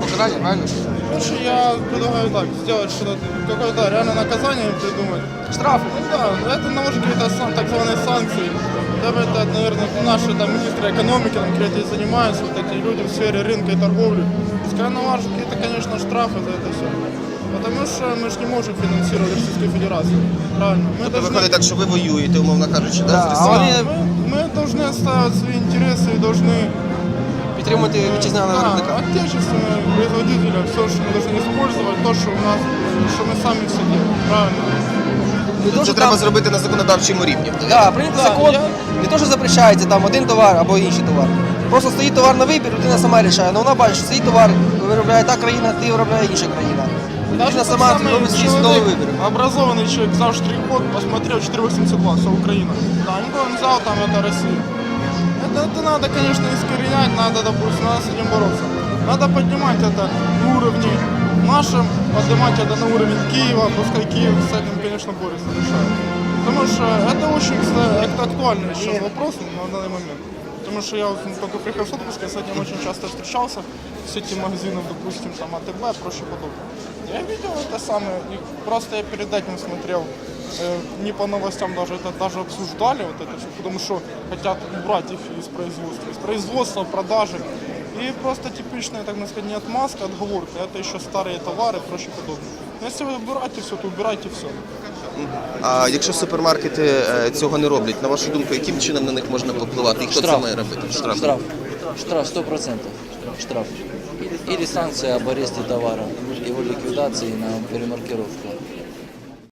покарання, правильно? Лучше я предлагаю так, сделать что-то, какое-то реально наказание им придумать. Штрафи. Ну да, это наложить какие-то сан- так званые санкции. Я бы это, наверное, наши там министры экономики там, какие-то и занимаются, вот эти люди в сфере рынка и торговли. Пускай наложат какие-то, конечно, штрафы за это все. Потому что мы же не можем финансировать Российскую Федерацию. Правильно. Мы Тобто должны- виходить так, що ви воюєте, умовно кажучи, да, Да, з а Росією? вони- Да, мы, мы должны Підтримувати вітчизняного да, виробника. отечественных производителя, все, что мы должны использовать, то, что у нас, что мы сами все делаем. Правильно. Не то, Це що треба там- зробити на законодавчому рівні. Да, прийняти Да, закон, я- не то, що запрещається там один товар або інший товар. Просто стоїть товар на вибір, людина сама рішає. Ну вона бачить, що цей товар виробляє та країна, ти виробляє інша країна. Людина тот сама самый робить свій человек, свідомий вибір. Образованный человек взял штрих-код, посмотрел 4802, все Украина. Да, он взял там это Россия. Это, это надо, конечно, искоренять, надо, допустим, надо с этим бороться. Надо поднимать это на уровне нашем, поднимать это на уровень Киева, пускай Киев с этим, конечно, борется, решает. Потому что это очень это актуальный еще вопрос на данный момент. Потому что я вот только приехал с отпуска, с этим очень часто встречался, с этим магазином, допустим, там АТБ, проще подобное. Я видел это самое, и просто я перед этим смотрел, не по новостям даже, это даже обсуждали вот это все, потому что хотят убрать их из производства, из производства, продажи. И просто типичная, так сказать, не отмазка, отговорка, это еще старые товары, проще подобное. Но если вы убираете все, то убирайте все. А якщо супермаркети е, цього не роблять, на вашу думку, яким чином на них можна попливати? І хто це Штраф. має робити? Штраф. Штраф. Штраф 100%. Штраф. Или санкция об аресте товара, его ликвидации на перемаркировку.